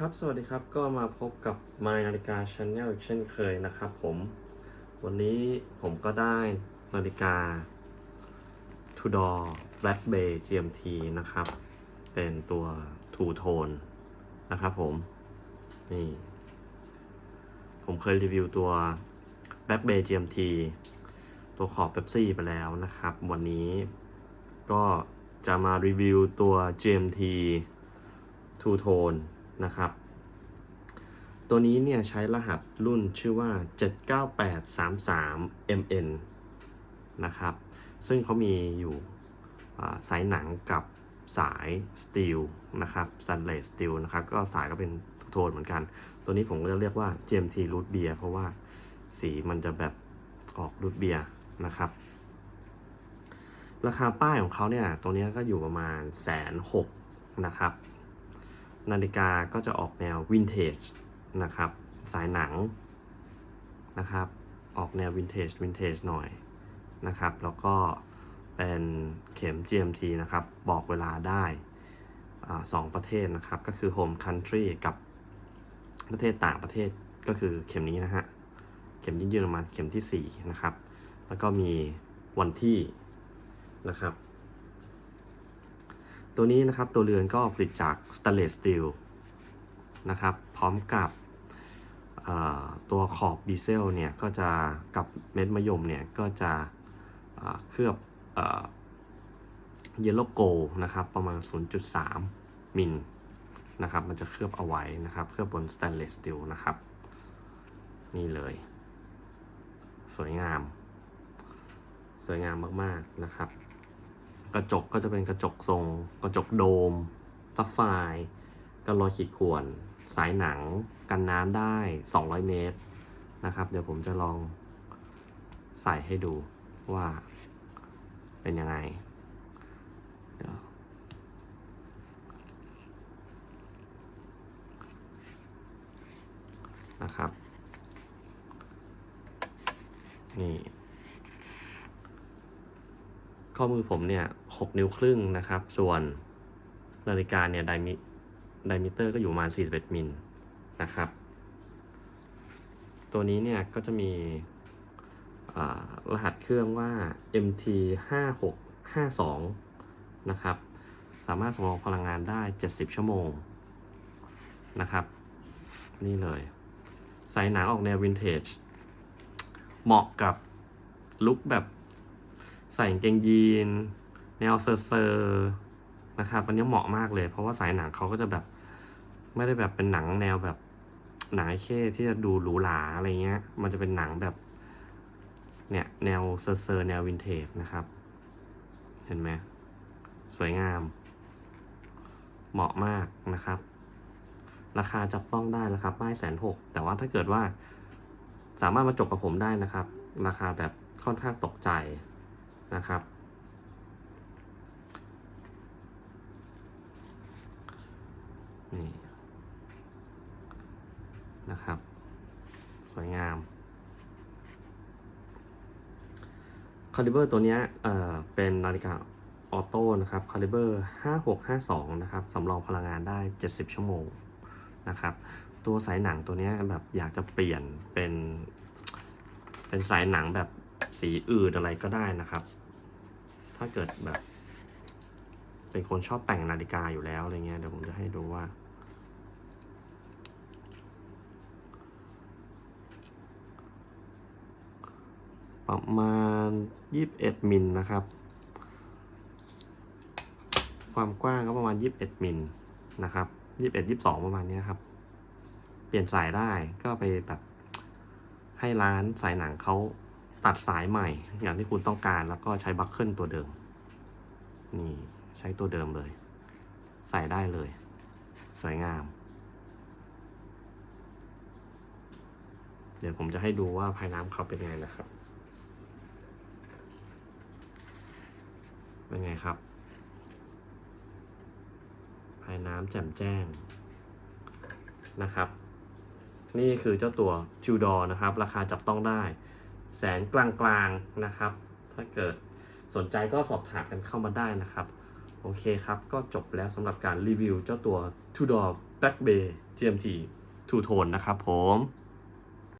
ครับ สวัสดีครับ ก็มาพบกับ My นาฬิกา Channel อีกเช่นเคยนะครับผม วันนี้ผมก็ได้นาฬิกา Tudor Black Bay GMT นะครับ เป็นตัว Two Tone นะครับผม นี่ ผมเคยรีวิวตัว Black Bay GMT ตัวขอบเ e ปซี่ไปแล้วนะครับ วันนี้ก็จะมารีวิวตัว GMT Two Tone นะครับ ตัวนี้เนี่ยใช้รหัสรุ่นชื่อว่า 79833MN นะครับ ซึ่งเขามีอยู่สายหนังกับสายสตีลนะครับสแตนเลสสตีลนะครับ ก็สายก็เป็นทูโทนเหมือนกัน ตัวนี้ผมก็จะเรียกว่า GMT Root Beer เพราะว่าสีมันจะแบบออกรูทเบียร์นะครับ ราคาป้ายของเขาเนี่ย ตัวนี้ก็อยู่ประมาณแสนหกนะครับ นาฬิกาก็จะออกแนววินเทจนะครับ สายหนังนะครับ ออกแนววินเทจวินเทจหน่อยนะครับ แล้วก็เป็นเข็ม GMT นะครับ บอกเวลาได้สองประเทศนะครับ ก็คือ Home Country กับประเทศต่างประเทศก็คือเข็มนี้นะฮะ เข็มยื่นๆออกมาเข็มที่ 4 นะครับ แล้วก็มีวันที่นะครับ ตัวนี้นะครับตัวเรือนก็ผลิตจาก stainless steel นะครับพร้อมกับตัวขอบบีเซลเนี่ยก็จะกับเม็ดมะยมเนี่ยก็จะเคลือบเยลโลโกนะครับประมาณ 0.3 มิลนะครับมันจะเคลือบเอาไว้นะครับเคลือบบน stainless steel นะครับนี่เลย สวยงาม สวยงามมาก ๆ นะครับ กระจกก็จะเป็นกระจกทรง กระจกโดมซัฟไฟกันรอยขีดข่วน สายหนัง กันน้ำได้ 200 เมตรนะครับ เดี๋ยวผมจะลองใส่ให้ดูว่าเป็นยังไงนะครับ นี่ ข้อมือผมเนี่ย 6 นิ้วครึ่งนะครับ ส่วนนาฬิกาเนี่ยไดมิไดมิเตอร์ก็อยู่ประมาณ41มิลนะครับ ตัวนี้เนี่ยก็จะมีรหัสเครื่องว่า MT 5652นะครับ สามารถสำรองพลังงานได้ 70 ชั่วโมงนะครับ นี่เลยสายหนังออกแนววินเทจ เหมาะกับลุคแบบใส่กางเกงยีน แนวเซอร์เซอร์นะครับอันนี้เหมาะมากเลย เพราะว่าสายหนังเขาก็จะแบบ ไม่ได้แบบเป็นหนังแนวแบบหนังเข้ที่จะดูหรูหราอะไรเงี้ย มันจะเป็นหนังแบบเนี่ยแนวเซอร์เซอร์แนววินเทจนะครับ เห็นไหมสวยงาม เหมาะมากนะครับ ราคาจับต้องได้ราคาป้ายแสนหกแต่ว่าถ้าเกิดว่า สามารถมาจบกับผมได้นะครับ ราคาแบบค่อนข้างตกใจนะครับ นี่นะครับ สวยงามคาลิเบอร์ตัวนี้เอ่อเป็นนาฬิกาออโต้นะครับคาลิเบอร์5652 นะครับสำรองพลังงานได้ 70 ชั่วโมงนะครับตัวสายหนังตัวนี้แบบอยากจะเปลี่ยนเป็น เป็นสายหนังแบบสีอื่นอะไรก็ได้นะครับ ถ้าเกิดแบบ เป็นคนชอบแต่งนาฬิกาอยู่แล้วอะไรเงี้ยเดี๋ยวผมจะให้ดูว่า ประมาณ 21มิลนะครับ ความกว้างก็ประมาณ 21มิลนะครับ21 22 ประมาณนี้ครับ เปลี่ยนสายได้ก็ไปแบบให้ร้านสายหนังเขาตัดสายใหม่ อย่างที่คุณต้องการแล้วก็ใช้บัคเกิลตัวเดิม นี่ใช้ตัวเดิมเลย ใส่ได้เลย สวยงาม เดี๋ยวผมจะให้ดูว่าภายน้ำเขาเป็นไงนะครับ เป็นไงครับ ภายน้ำแจ่มแจ้งนะครับ นี่คือเจ้าตัวทิวดอนะครับ ราคาจับต้องได้ แสนกลางๆนะครับ ถ้าเกิดสนใจก็สอบถามกันเข้ามาได้นะครับ โอเคครับ ก็จบแล้วสำหรับการรีวิวเจ้าตัว Tudor Black Bay GMT Two Tone นะครับผม